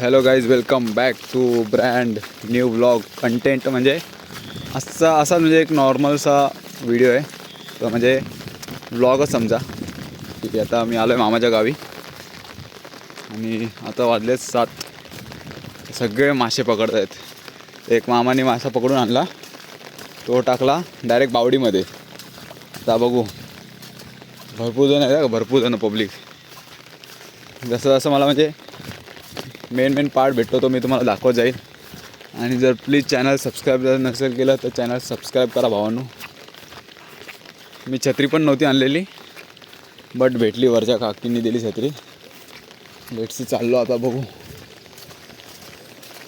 Hello guys welcome back to brand new blog content म्हणजे असा असा म्हणजे एक नॉर्मलसा व्हिडिओ आहे. तो म्हणजे ब्लॉगच समजा. ठीक आहे आता मी आलो आहे मामाच्या गावी. आणि आता वाजलेत सात. सगळे मासे पकडत आहेत एक मामाने मासा पकडून आणला. तो टाकला डायरेक्ट बावडीमध्ये. आता बघू. भरपूर जण आहे का भरपूर जण पब्लिक जसं जसं मला म्हणजे मेन मेन पार्ट भेटतो तो मी तुम्हाला दाखवत जाईल. आणि जर प्लीज चॅनल सबस्क्राईब जर नसेल केलं तर चॅनल सबस्क्राईब करा भावांनो. मी छत्री पण नव्हती आणलेली बट भेटली वरच्या काकींनी दिली छत्री. भेटशी चाललो आता बघू.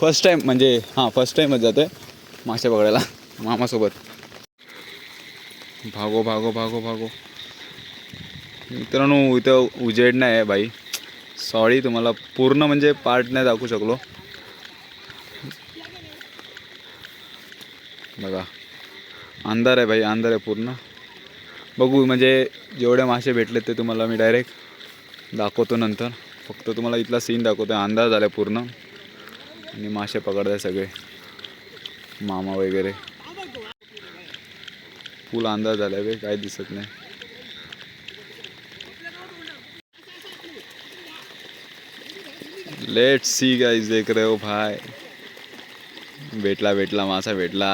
फर्स्ट टाईम म्हणजे हां फर्स्ट टाईमच जातो आहे मासे पकडायला मामासोबत. भागो भागो भागो भागो. मित्रांनो इथं उजेड नाही आहे बाई सॉरी तुम्हाला पूर्ण म्हणजे पार्ट नाही दाखवू शकलो. बघा. अंधार आहे भाई अंधार आहे पूर्ण. बघू म्हणजे जेवढे मासे भेटले ते तुम्हाला मी डायरेक्ट दाखवतो नंतर. फक्त तुम्हाला इथला सीन दाखवतो अंधार झाला पूर्ण. आणि मासे पकडताय सगळे. मामा वगैरे. फुल अंधार झाला आहे काय दिसत नाही. लेट सी गाइस देख रहे हो भाई। भेटला भेटला मासा भेटला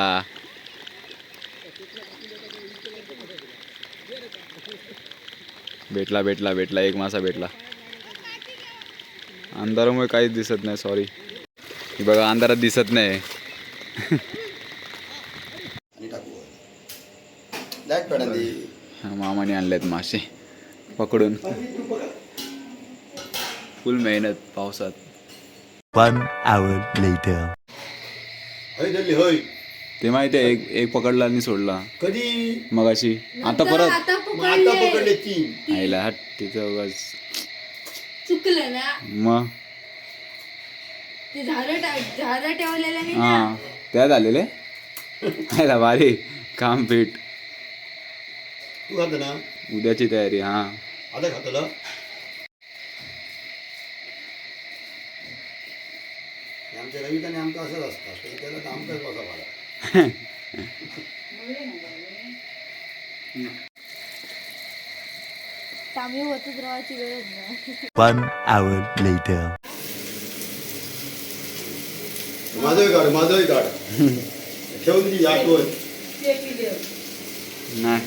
भेटला भेटला भेटला एक मासा भेटला अंधारामुळे काहीच दिसत नाही सॉरी बघा अंधारात दिसत नाही। मामाने आणलेत मासे पकडून. फुल मेहनत पावसात. One hour later. हय. ते माहिती आहे एक एक पकडला आणि सोडला. कधी? मगाशी. आता परत. आता मग आता पकडले. पकडले तीन. आईला हट तिथं उगाच. चुकलं ना? मग? ते टा- झाडं ठेवलेलं नाही ना? हा. त्यात आलेले? आईला भारी. काम पीठ तू खाता ना? उद्याची तयारी हा. आता खातला? आमच्या रविताने आमचं असंच असतं. तर त्याला तर आमचाच बसा मला आम्ही होतच राहायची गरज नाही One hour later. माझंही काढ माझंही काढ. ठेवून ती आठवण नाही.